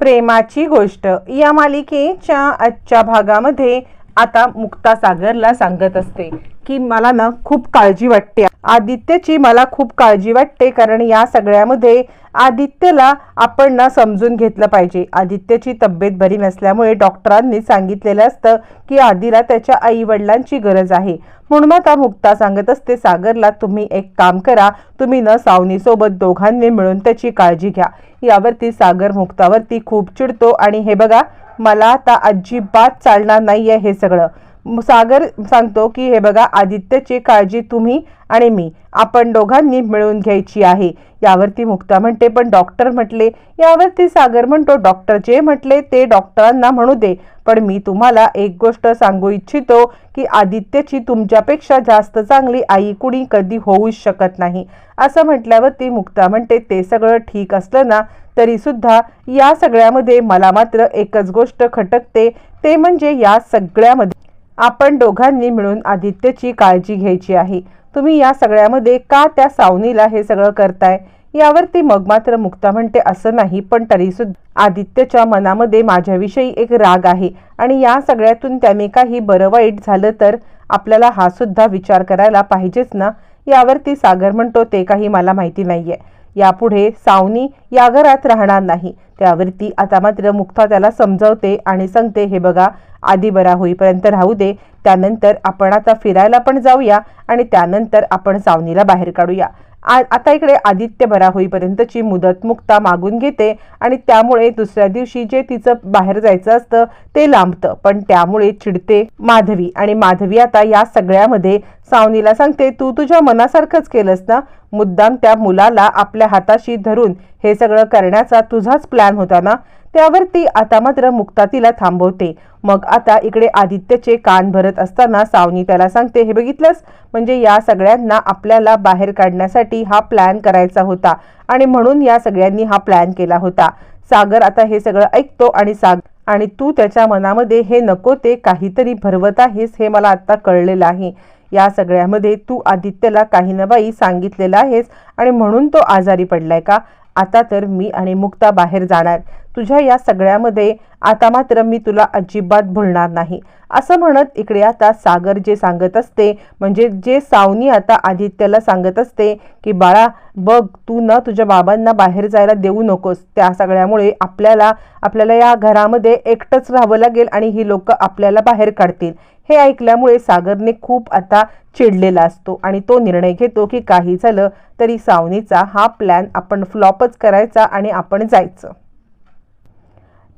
प्रेमाची गोष्ट. या मालिकेच्या आजच्या भागामध्ये आता मुक्ता सागरला सांगत असते. की मला ना खूप काळजी वाटते. आदित्यची मला खूप काळजी वाटते कारण या सगळ्यामध्ये आदित्यला आपण ना समजून घेतलं पाहिजे. आदित्यची तब्येत बरी नसल्यामुळे डॉक्टरांनी सांगितलेलं असतं की आदिला त्याच्या आई वडिलांची गरज आहे. म्हणून आता मुक्ता सांगत असते सागरला तुम्ही एक काम करा तुम्ही न सावनीसोबत दोघांनी मिळून त्याची काळजी घ्या. यावरती सागर मुक्तावरती खूप चिडतो आणि हे बघा मला आता अजिबात चालणार नाहीये हे सगळं. सागर सांगतो की हे बघा आदित्यची काळजी तुम्ही आणि मी. आपण दोघांनी मिळून घ्यायची आहे. यावरती मुक्ता म्हणते पण डॉक्टर म्हटले. यावरती सागर म्हणतो डॉक्टर जे म्हटले ते डॉक्टरांना म्हणू दे. पण मी तुम्हाला एक गोष्ट सांगू इच्छितो की आदित्यची तुमच्यापेक्षा जास्त चांगली आई कुणी कधी होऊच शकत नाही. असं म्हटल्यावरती मुक्ता म्हणते ते सगळं ठीक असलं ना तरीसुद्धा या सगळ्यामध्ये मला मात्र एकच गोष्ट खटकते. ते म्हणजे या सगळ्यामध्ये आपण दोघांनी मिळून आदित्यची काळजी घ्यायची आहे. तुम्ही या सगळ्यामध्ये का त्या सावनीला हे सगळं करताय? यावरती मग मात्र मुक्ता म्हणते असं नाही पण तरीसुद्धा आदित्यच्या मनामध्ये माझ्याविषयी एक राग आहे आणि या सगळ्यातून त्याने काही बरं वाईट झालं तर आपल्याला हा सुद्धा विचार करायला पाहिजेच ना? यावरती सागर म्हणतो ते काही मला माहिती नाहीये. यापुढे सावनी या घरात राहणार नाही. त्यावरती आता मात्र मुक्ता त्याला समजवते आणि सांगते हे बघा आधी बरा होईपर्यंत राहू दे त्यानंतर आपण आता फिरायला पण जाऊया आणि त्यानंतर आपण सावनीला बाहेर काढूया. आ- आता इकडे आदित्य बरा होईपर्यंतची मुदत मुक्ता मागून घेते आणि त्यामुळे दुसऱ्या दिवशी जे तिचं बाहेर जायचं असतं ते लांबतं. पण त्यामुळे चिडते माधवी आणि माधवी आता या सगळ्यामध्ये सावनीला सांगते तू तुझ्या मनासारखंच केलंस ना? मुद्दाम त्या मुलाला आपल्या हाताशी धरून हे सगळं करण्याचा तुझाच प्लॅन होता ना? त्यावरती आता मात्र मुक्ता तिला थांबवते. मग आता इकडे आदित्यचे कान भरत असताना सावनी त्याला सांगते हे बघितलंस? म्हणजे या सगळ्यांना आपल्याला बाहेर काढण्यासाठी हा प्लॅन करायचा होता आणि म्हणून या सगळ्यांनी हा प्लॅन केला होता. सागर आता हे सगळं ऐकतो आणि साग आणि तू त्याच्या मनामध्ये हे नको ते काहीतरी भरवत आहेस हे मला आता कळलेलं आहे. या सगळ्यामध्ये तू आदित्यला काही ना बाई सांगितलेलं आहेस आणि म्हणून तो आजारी पडलाय का? आता तर मी आणि मुक्ता बाहेर जाणार. तुझ्या या सगळ्यामध्ये आता मात्र मी तुला अजिबात भुलणार नाही. असं म्हणत इकडे आता सागर जे सांगत असते म्हणजे जे सावनी आता आदित्यला सांगत असते की बाळा बघ तू ना तुझ्या बाबांना बाहेर जायला देऊ नकोस. त्या सगळ्यामुळे आपल्याला आपल्याला या घरामध्ये एकटंच राहावं लागेल आणि ही लोक आपल्याला बाहेर काढतील. हे ऐकल्यामुळे सागरने खूप आता चिडलेला असतो आणि तो निर्णय घेतो की काही झालं तरी सावनीचा हा प्लॅन आपण फ्लॉपच करायचा आणि आपण जायचं.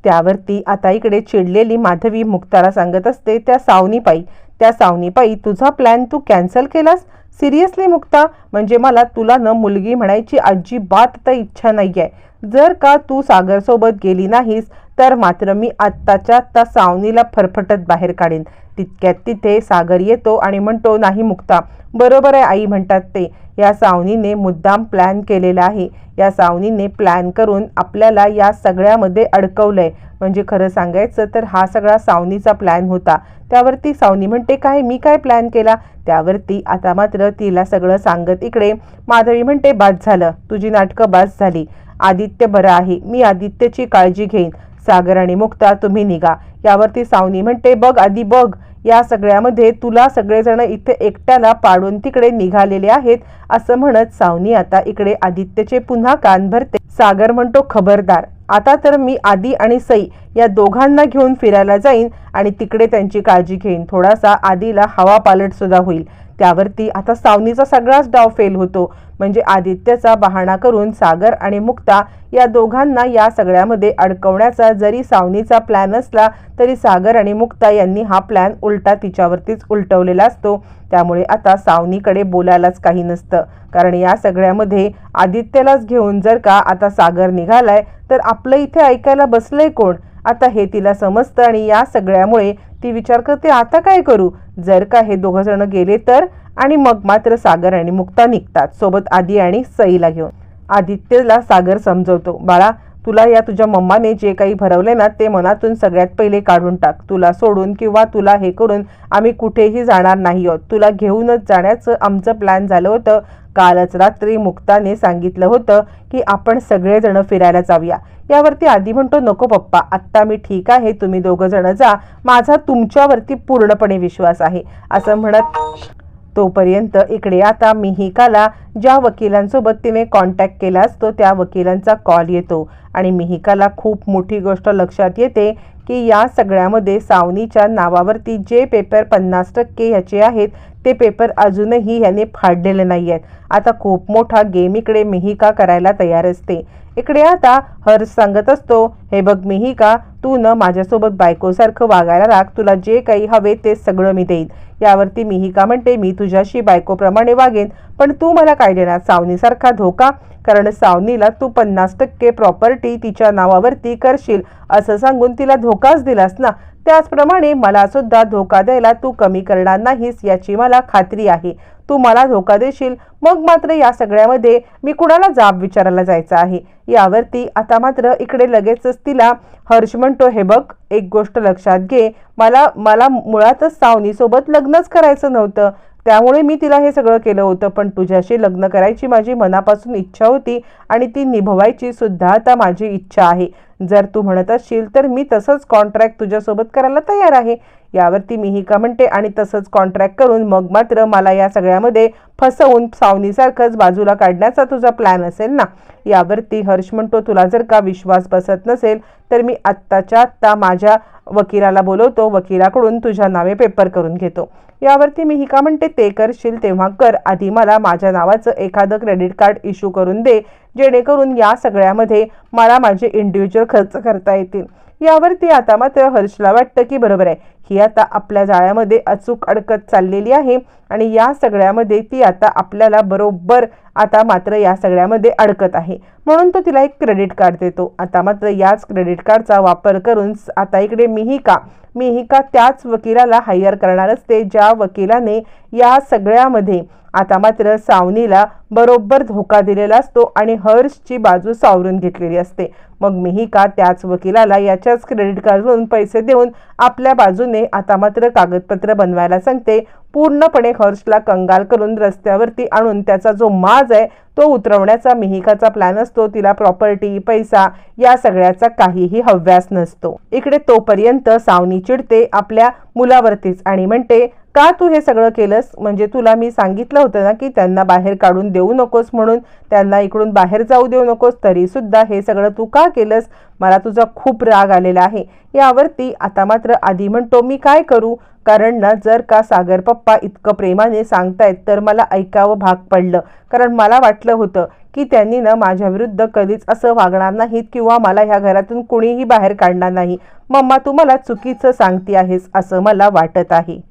त्यावरती आता इकडे चिडलेली माधवी मुक्ताला सांगत असते त्या सावनीपायी त्या सावनीपायी तुझा प्लॅन तू कॅन्सल केलास? सिरियसली मुक्ता? म्हणजे मला तुला न मुलगी म्हणायची अजिबात आता इच्छा नाही आहे जर का तू सागरसोबत गेली नाहीस तर मात्र मी आत्ताच्या आत्ता सावनीला फरफटत बाहेर काढेन. तितक्यात तिथे सागर येतो आणि म्हणतो नाही मुक्ता बरोबर आहे आई म्हणतात ते या सावनीने मुद्दाम प्लॅन केलेला आहे. या सावनीने प्लॅन करून आपल्याला या सगळ्यामध्ये अडकवलंय. म्हणजे खरं सांगायचं तर हा सगळा सावनीचा प्लॅन होता. त्यावरती सावनी म्हणते काय मी काय प्लॅन केला त्यावरती आता मात्र तिला सगळं सांगत इकडे माधवी म्हणते बाद झालं. तुझी नाटकं बाद झाली. आदित्य बरं आहे. मी आदित्यची काळजी घेईन. सागर आणि मुक्ता तुम्ही निघा. यावरती सावनी म्हणते बघ आधी बघ. या सगळ्यामध्ये तुला सगळेजण इथे एकट्याला पाडून तिकडे निघालेले आहेत. असं म्हणत सावनी आता इकडे आदित्यचे पुन्हा कान भरते. सागर म्हणतो खबरदार. आता तर मी आदी आणि सई या दोघांना घेऊन फिरायला जाईन आणि तिकडे त्यांची काळजी घेईन. थोडासा आदीला हवा पालट सुद्धा होईल. त्यावरती आता सावनीचा सगळाच डाव फेल होतो. म्हणजे आदित्यचा बहाणा करून सागर आणि मुक्ता या दोघांना या सगळ्यामध्ये अडकवण्याचा जरी सावनीचा प्लॅन असला तरी सागर आणि मुक्ता यांनी हा प्लॅन उलटा तिच्यावरतीच उलटवलेला असतो. त्यामुळे आता सावनीकडे बोलायलाच काही नसतं. कारण या सगळ्यामध्ये आदित्यलाच घेऊन जर का आता सागर निघालाय तर आपलं इथे ऐकायला बसलंय कोण? आता हे तिला समजतं आणि या सगळ्यामुळे ती विचार करते आता काय करू? जर का हे दोघं जण गेले तर? आणि मग मात्र सागर आणि मुक्ता निघतात. सोबत आदी आणि सईला घेऊन. आदित्यला सागर समजवतो बाळा तुला या तुझ्या मम्माने जे काही भरवले ना ते मनातून सगळ्यात पहिले काढून टाक. तुला सोडून किंवा तुला हे करून आम्ही कुठेही जाणार नाही आहोत. तुला घेऊनच जाण्याचं आमचं प्लॅन झालं होतं. कालच रात्री मुक्ताने सांगितलं होतं की आपण सगळेजण फिरायला जाऊया. यावरती आधी म्हणतो नको पप्पा आत्ता मी ठीक आहे तुम्ही दोघंजणं जा. माझा तुमच्यावरती पूर्णपणे विश्वास आहे. असं म्हणत तोपर्यंत इकडे आता मिहिकाला ज्या वकिलांसोबत तिने कॉन्टॅक्ट केला असतो त्या वकिलांचा कॉल येतो. आणि मिहिकाला खूप मोठी गोष्ट लक्षात येते की या सगळ्यामध्ये सावनीच्या नावावरती जे पेपर पन्नास टक्के ह्याचे आहेत ते पेपर अजूनही ह्याने फाडलेले नाही आहेत आता खूप मोठा गेम इकडे मिहिका करायला तयार असते. इकडे आता हर्ष सांगत असतो हे बघ मिहिका तू न माझ्यासोबत बायकोसारखं वागायला राग तुला जे काही हवे ते सगळं मी देईन. यावरती मिहिका म्हणते मी तुझ्याशी बायकोप्रमाणे वागेन पण तू मला काय देणार सावनीसारखा धोका कारण सावनीला तू पन्नास टक्के प्रॉपर्टी तिच्या नावावरती करशील असं सांगून तिला धोकाच दिलास ना? त्याचप्रमाणे मला सुद्धा धोका द्यायला तू कमी करणार नाहीस याची मला खात्री आहे. तू मला धोका देशील? मग मात्र या सगळ्यामध्ये मी कुणाला जाब विचारायला जायचं आहे? यावरती आता मात्र इकडे लगेचच तिला हर्ष म्हणतो हे बघ एक गोष्ट लक्षात घे. मला मला मुळातच सावनीसोबत लग्नच करायचं नव्हतं. त्यामुळे मी तिला हे सगळं केलं होतं. पण तुझ्याशी लग्न करायची माझी मनापासून इच्छा होती आणि ती निभवायची सुद्धा आता माझी इच्छा आहे. जर तू म्हणत असशील तर मी तसंच कॉन्ट्रॅक्ट तुझ्यासोबत करायला तयार आहे. यावरती मिहिका म्हणते आणि तसंच कॉन्ट्रॅक्ट करून मग मात्र मला या सगळ्यामध्ये फसवून सावनीसारखंच बाजूला काढण्याचा तुझा प्लॅन असेल ना? यावरती हर्ष म्हणतो तुला जर का विश्वास बसत नसेल तर मी आत्ताच्या आत्ता माझ्या वकिलाला बोलवतो वकिलाकडून तुझ्या नावे पेपर करून घेतो. यावरती मी हिका म्हणते ते करशील तेव्हा कर आधी मला माझ्या नावाचं एखादं क्रेडिट कार्ड इश्यू करून दे जेणेकरून या सगळ्यामध्ये मला माझे इंडिव्हिज्युअल खर्च करता येतील. यावरती आता मात्र हर्षला वाटतं की बरोबर आहे. ही आता आपल्या जाळ्यामध्ये अचूक अडकत चाललेली आहे आणि या सगळ्यामध्ये ती आता आपल्याला बरोबर आता मात्र या सगळ्यामध्ये अडकत आहे. म्हणून तो तिला एक क्रेडिट कार्ड देतो. आता मात्र याच क्रेडिट कार्डचा वापर करून आता इकडे मिहिका मिहिका त्याच वकिलाला हायर करणार असते ज्या वकिलाने या सगळ्यामध्ये आता मात्र सावनीला बरोबर धोका दिलेला असतो आणि हर्षची बाजू सावरून घेतलेली असते. मग मिहिका त्याच वकिलाला याच्याच क्रेडिट कार्डवरून पैसे देऊन आपल्या बाजूने आता मात्र कागदपत्र बनवायला सांगते. पूर्णपणे हर्षला कंगाल करून रस्त्यावरती आणून त्याचा जो माज आहे तो उतरवण्याचा मिहिकाचा प्लॅन असतो. तिला प्रॉपर्टी पैसा या सगळ्याचा काहीही हव्यास नसतो. इकडे तोपर्यंत सावनी चिडते आपल्या मुलावरतीच आणि म्हणते का तू हे सगळं केलंस? म्हणजे तुला मी सांगितलं होतं ना की त्यांना बाहेर काढून देऊ नकोस म्हणून त्यांना इकडून बाहेर जाऊ देऊ नकोस तरीसुद्धा हे सगळं तू का केलंस? मला तुझा खूप राग आलेला आहे. यावरती आता मात्र आधी म्हणतो मी काय करू? कारण ना जर का सागर पप्पा इतकं प्रेमाने सांगतायत तर मला ऐकावं भाग पडलं. कारण मला वाटलं होतं की त्यांनी ना माझ्या विरुद्ध कधीच असं वागणार नाहीत किंवा मला ह्या घरातून कुणीही बाहेर काढणार नाही. मम्मा तू मला चुकीचं सांगती आहेस असं मला वाटत आहे.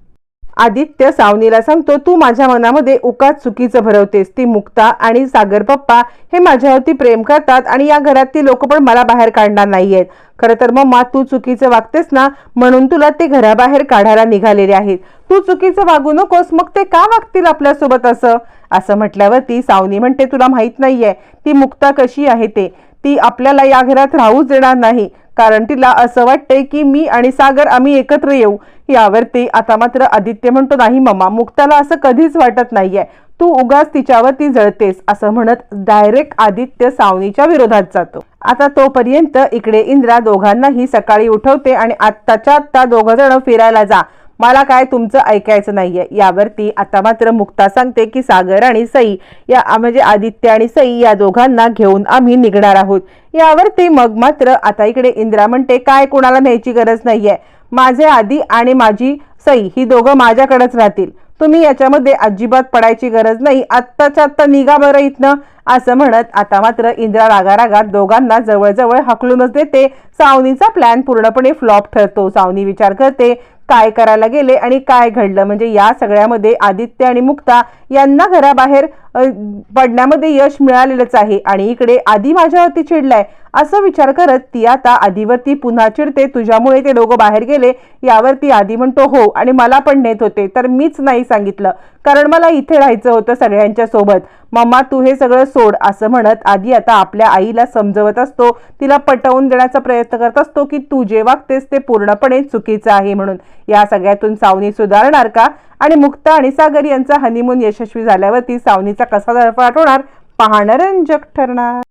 आदित्य सावनीला सांगतो तू माझ्या मनामध्ये उकाच चुकीचं भरवतेस. ती मुक्ता आणि सागर पप्पा हे माझ्यावरती प्रेम करतात आणि या घरातली लोक पण मला बाहेर काढणार नाहीयेत. खरं तर मम्मा तू चुकीचं वागतेस ना म्हणून तुला ते घराबाहेर काढायला निघालेले आहेत. तू चुकीचं वागू नकोस मग ते का वागतील आपल्यासोबत असं? असं म्हटल्यावरती सावनी म्हणते तुला माहीत नाहीये ती मुक्ता कशी आहे ते. ती आपल्याला या घरात राहूच देणार नाही. कारण तिला असं वाटतंय की मी आणि सागर आम्ही एकत्र येऊ. यावरती आता मात्र आदित्य म्हणतो नाही मम्मा मुक्ताला असं कधीच वाटत नाहीये. तू उगाच तिच्यावरती जळतेस असं म्हणत डायरेक्ट आदित्य सावनीच्या विरोधात जातो. आता तोपर्यंत इकडे इंद्रा दोघांनाही सकाळी उठवते आणि आत्ताच्या आत्ता दोघ जण फिरायला जा. मला काय तुमचं ऐकायचं नाहीये? यावरती आता मात्र मुक्ता सांगते की सागर आणि सई या म्हणजे आदित्य आणि सई या दोघांना घेऊन आम्ही निघणार आहोत. यावरती मग मात्र आता इकडे इंद्रा म्हणते काय कोणाला न्यायची गरज नाहीये? माझे आदी आणि माझी सई ही दोघं माझ्याकडेच राहतील. तुम्ही याच्यामध्ये अजिबात पडायची गरज नाही. आत्ताच्या आत्ता निघा बरं इथनं असं म्हणत आता मात्र इंद्रा रागा रागात दोघांना जवळजवळ हकलूनच देते. सावनीचा प्लॅन पूर्णपणे फ्लॉप ठरतो. सावनी विचार करते काय करायला गेले आणि काय घडलं? म्हणजे या सगळ्यामध्ये आदित्य आणि मुक्ता यांना घराबाहेर पडण्यामध्ये यश मिळालेलंच आहे. आणि इकडे आधी माझ्यावरती चिडलाय. असं विचार करत ती आता आधीवरती पुन्हा चिडते. तुझ्यामुळे ते दोघं बाहेर गेले. यावरती आधी म्हणतो हो आणि मला पण नेत होते. तर मीच नाही सांगितलं. कारण मला इथे राहायचं होतं सगळ्यांच्या सोबत. मम्मा तू हे सगळं सोड असं म्हणत आधी आता आपल्या आईला समजवत असतो. तिला पटवून देण्याचा प्रयत्न करत असतो की तू जे वागतेस ते पूर्णपणे चुकीचं आहे म्हणून. या सगळ्यातून सावनी सुधारणार का? आणि मुक्ता आणि सागर यांचा हनीमून यशस्वी झाल्यावरती सावनीचा कसा धडपड होणार पाहणं रंजक ठरणार.